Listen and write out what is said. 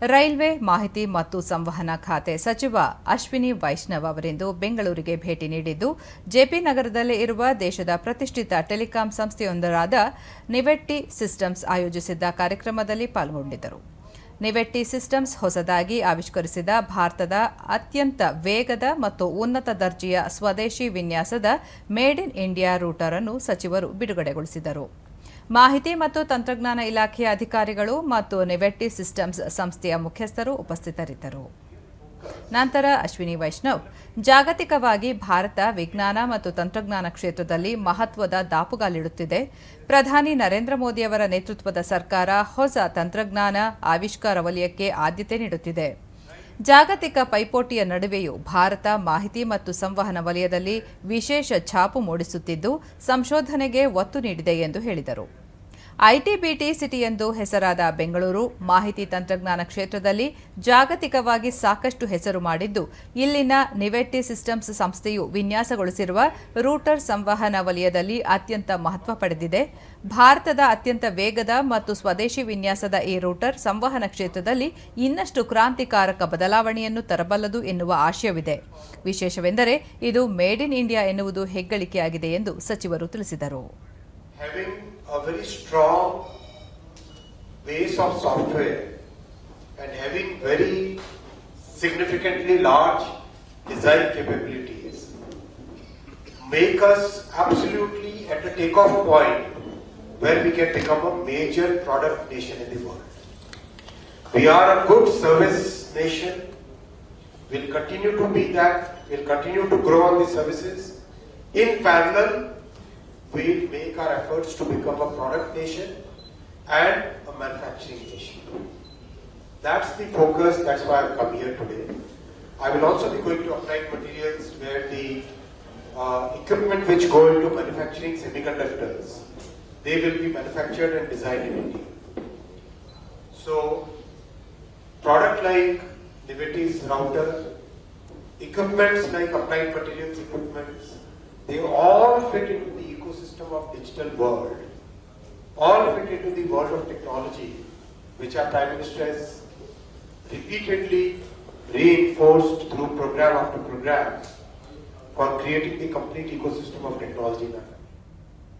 Railway ಮಾಹಿತಿ ಮತ್ತು ಸಂವಹನ ಖಾತೆ ಸಚಿವ ಅಶ್ವಿನಿ ವೈಷ್ಣವ್ ಅವರಿಂದು ಬೆಂಗಳೂರಿಗೆ ಭೇಟಿ ನೀಡಿದ್ದು, ಜೆಪಿ ನಗರದಲ್ಲಿ ಇರುವ ದೇಶದ ಪ್ರತಿಷ್ಠಿತ ಟೆಲಿಕಾಂ ಸಂಸ್ಥೆಯೊಂದರಾದ ನಿವೆಟ್ಟಿ ಸಿಸ್ಟಮ್ಸ್ ಆಯೋಜಿಸಿದ್ದ ಕಾರ್ಯಕ್ರಮದಲ್ಲಿ ಪಾಲ್ಗೊಂಡಿದ್ದರು. ನಿವೆಟ್ಟಿ ಸಿಸ್ಟಮ್ಸ್ ಹೊಸದಾಗಿ ಆವಿಷ್ಕರಿಸಿದ ಭಾರತದ ಅತ್ಯಂತ ವೇಗದ ಮತ್ತು ಉನ್ನತ ದರ್ಜೆಯ ಸ್ವದೇಶಿ ವಿನ್ಯಾಸದ ಮೇಡ್ ಇನ್ ಇಂಡಿಯಾ ರೂಟರ್ ಅನ್ನು ಸಚಿವರು ಬಿಡುಗಡೆಗೊಳಿಸಿದರು. ಮಾಹಿತಿ ಮತ್ತು ತಂತ್ರಜ್ಞಾನ ಇಲಾಖೆಯ ಅಧಿಕಾರಿಗಳು ಮತ್ತು ನೆವೆಟ್ಟಿ ಸಿಸ್ಟಮ್ಸ್ ಸಂಸ್ಥೆಯ ಮುಖ್ಯಸ್ಥರು ಉಪಸ್ಥಿತರಿದ್ದರು. ನಂತರ ಅಶ್ವಿನಿ ವೈಷ್ಣವ್, ಜಾಗತಿಕವಾಗಿ ಭಾರತ ವಿಜ್ಞಾನ ಮತ್ತು ತಂತ್ರಜ್ಞಾನ ಕ್ಷೇತ್ರದಲ್ಲಿ ಮಹತ್ವದ ದಾಪುಗಾಲಿಡುತ್ತಿದೆ. ಪ್ರಧಾನಿ ನರೇಂದ್ರ ಮೋದಿಯವರ ನೇತೃತ್ವದ ಸರ್ಕಾರ ಹೊಸ ತಂತ್ರಜ್ಞಾನ ಆವಿಷ್ಕಾರ ವಲಯಕ್ಕೆ ಆದ್ಯತೆ ನೀಡುತ್ತಿದೆ. ಜಾಗತಿಕ ಪೈಪೋಟಿಯ ನಡುವೆಯೂ ಭಾರತ ಮಾಹಿತಿ ಮತ್ತು ಸಂವಹನ ವಲಯದಲ್ಲಿ ವಿಶೇಷ ಛಾಪು ಮೂಡಿಸುತ್ತಿದ್ದು, ಸಂಶೋಧನೆಗೆ ಒತ್ತು ನೀಡಿದೆ ಎಂದು ಹೇಳಿದರು. ಐಟಿಬಿಟಿ ಸಿಟಿ ಎಂದು ಹೆಸರಾದ ಬೆಂಗಳೂರು ಮಾಹಿತಿ ತಂತ್ರಜ್ಞಾನ ಕ್ಷೇತ್ರದಲ್ಲಿ ಜಾಗತಿಕವಾಗಿ ಸಾಕಷ್ಟು ಹೆಸರು ಮಾಡಿದ್ದು, ಇಲ್ಲಿನ ನಿವೆಟ್ಟಿ ಸಿಸ್ಟಮ್ಸ್ ಸಂಸ್ಥೆಯು ವಿನ್ಯಾಸಗೊಳಿಸಿರುವ ರೂಟರ್ ಸಂವಹನ ವಲಯದಲ್ಲಿ ಅತ್ಯಂತ ಮಹತ್ವ ಪಡೆದಿದೆ. ಭಾರತದ ಅತ್ಯಂತ ವೇಗದ ಮತ್ತು ಸ್ವದೇಶಿ ವಿನ್ಯಾಸದ ಈ ರೂಟರ್ ಸಂವಹನ ಕ್ಷೇತ್ರದಲ್ಲಿ ಇನ್ನಷ್ಟು ಕ್ರಾಂತಿಕಾರಕ ಬದಲಾವಣೆಯನ್ನು ತರಬಲ್ಲದು ಎನ್ನುವ ಆಶಯವಿದೆ. ವಿಶೇಷವೆಂದರೆ, ಇದು ಮೇಡ್ ಇನ್ ಇಂಡಿಯಾ ಎನ್ನುವುದು ಹೆಗ್ಗಳಿಕೆಯಾಗಿದೆ ಎಂದು ಸಚಿವರು ತಿಳಿಸಿದರು. A very strong base of software and having very significantly large design capabilities make us absolutely at the takeoff point where we can become a major product nation in the world. We are a good service nation. We'll continue to be that. We'll continue to grow on the services. In parallel, we'll make our efforts to become a product nation and a manufacturing nation. That's the focus, that's why I've come here today. I will also be going to applied materials where the uh, equipment which go into manufacturing semiconductors, they will be manufactured and designed in India. So, product like Niveti's router, equipments like applied materials equipments, they all fit into the ecosystem of digital world, all fit into the world of technology, which our Prime Minister has repeatedly reinforced through program after program for creating the complete ecosystem of technology.